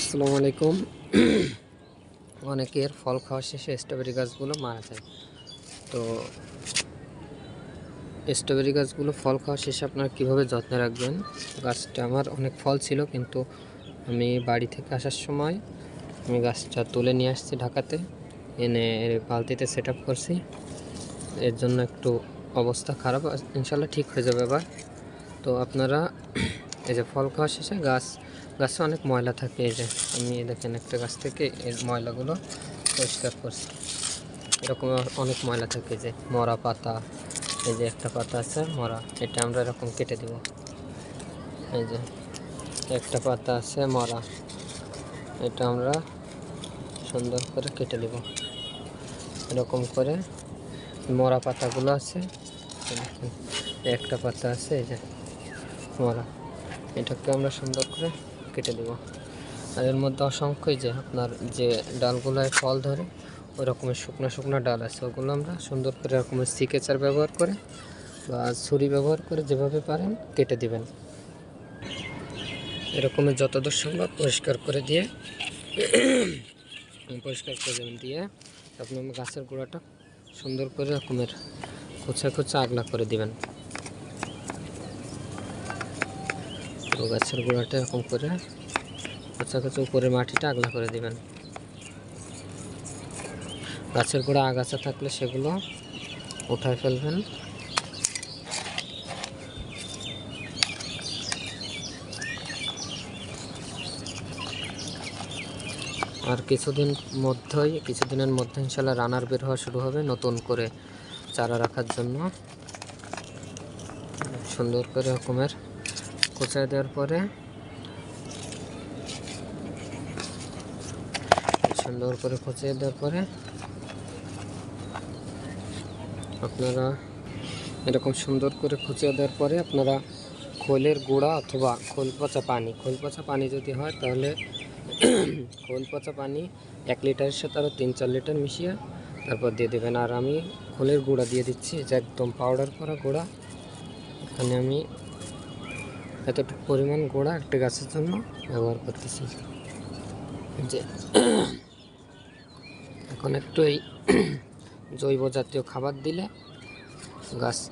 আসসালামু আলাইকুম। অনেকের ফল খাওয়া শেষে স্ট্রবেরি গাছগুলো মারা যায়। তো স্ট্রবেরি গাছগুলো ফল খাওয়া শেষে আপনারা কীভাবে যত্নে রাখবেন? গাছটা আমার অনেক ফল ছিল, কিন্তু আমি বাড়ি থেকে আসার সময় আমি গাছটা তুলে নিয়ে আসছি ঢাকাতে। এনে বালতিতে সেট আপ করছি। এর জন্য একটু অবস্থা খারাপ, ইনশাল্লাহ ঠিক হয়ে যাবে এবার। তো আপনারা এই যে ফল খাওয়া শেষে গাছ, গাছে অনেক ময়লা থাকে, এই যে আমি দেখেন একটা গাছ থেকে এই ময়লাগুলো পরিষ্কার করছি। এরকম অনেক ময়লা থাকে যে মরা পাতা, এই যে একটা পাতা আছে মরা, এটা আমরা এরকম কেটে দেব। এই যে একটা পাতা আছে মরা, এটা আমরা সুন্দর করে কেটে দেব। এরকম করে মরা পাতাগুলো আছে একটা পাতা আছে, এই যে মরা। এটাকে আমরা সুন্দর করে কেটে দেব আর এর মধ্যে অসংখ্যই যে আপনার যে ডালগুলোয় ফল ধরে, ওই রকমের শুকনো শুকনো ডাল আছে। ওগুলো আমরা সুন্দর করে এরকমের সিকেচার ব্যবহার করে বা ছুরি ব্যবহার করে যেভাবে পারেন কেটে দিবেন। এরকমের যতদূর সম্ভব পরিষ্কার করে দিয়ে, পরিষ্কার করে দেবেন। দিয়ে আপনি গাছের গোড়াটা সুন্দর করে এরকমের খোঁচা খোঁচা আগলা করে দিবেন। তো গাছের গোড়াটা এরকম করে। খোঁচা খোঁচা উপরে মাটিটা আগলা করে দিবেন। গাছের গোড়া আগাছা থাকলে সেগুলো উঠায় ফেলবেন। আর কিছুদিন মধ্যেই, কিছুদিনের মধ্যে ইনশাল্লাহ রানার বের হওয়া শুরু হবে নতুন করে চারা রাখার জন্য। সুন্দর করে রকমের কোচায় দেওয়ার পরে সুন্দর করে খুঁচিয়ে দেওয়ার পরে আপনারা এরকম সুন্দর করে খুঁচিয়ে দেওয়ার পরে আপনারা খোলের গুঁড়া অথবা খোল পচা পানি, খোল পচা পানি যদি হয় তাহলে খোল পচা পানি এক লিটারের সাথে আরও তিন চার লিটার মিশিয়ে তারপর দিয়ে দেবেন। আর আমি খোলের গুঁড়া দিয়ে দিচ্ছি যে একদম পাউডার করা গুঁড়া। এখানে আমি এতটুকু পরিমাণ গোড়া একটা গাছের জন্য ব্যবহার করতেছি। যে, এখন একটু এই জৈব জাতীয় খাবার দিলে গাছ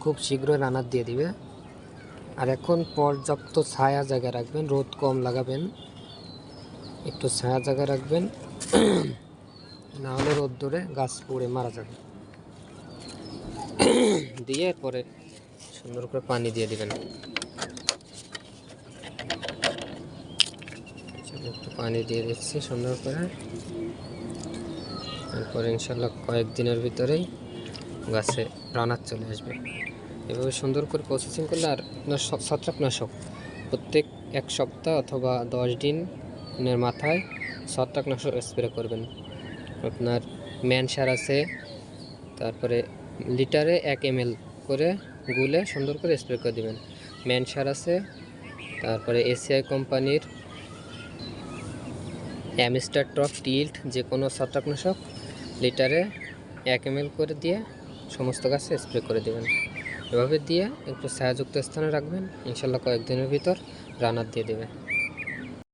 খুব শীঘ্রই রানার দিয়ে দিবে। আর এখন পর্যাপ্ত ছায়া জায়গা রাখবেন, রোদ কম লাগাবেন। একটু ছায়া জায়গা রাখবেন না হলে রোদ ধরে গাছ পড়ে মারা যাবে। দিয়ে পরে সুন্দর করে পানি দিয়ে দিবেন। একটু পানি দিয়ে দিচ্ছি সুন্দর করে তারপরে ইনশাল্লাহ কয়েকদিনের ভিতরেই গাছে রানার চলে আসবে। এভাবে সুন্দর করে প্রসেসিং করলে আর ছত্রাকনাশক প্রত্যেক এক সপ্তাহ অথবা দশ দিনের মাথায় ছত্রাকনাশক স্প্রে করবেন। আপনার ম্যান সার আছে, তারপরে লিটারে এক এম করে গুলে সুন্দর করে স্প্রে করে দেবেন। ম্যান সার আছে, তারপরে এসিআই কোম্পানির অ্যামিস্টার টপ টিল্ট যে কোনো ছত্রাকনাশক লিটারে এক এম করে দিয়ে সমস্ত গাছে স্প্রে করে দেবেন। এভাবে দিয়ে একটু ছায়াযুক্ত স্থানে রাখবেন, ইনশাল্লাহ কয়েকদিনের ভিতর রানার দিয়ে দেবে।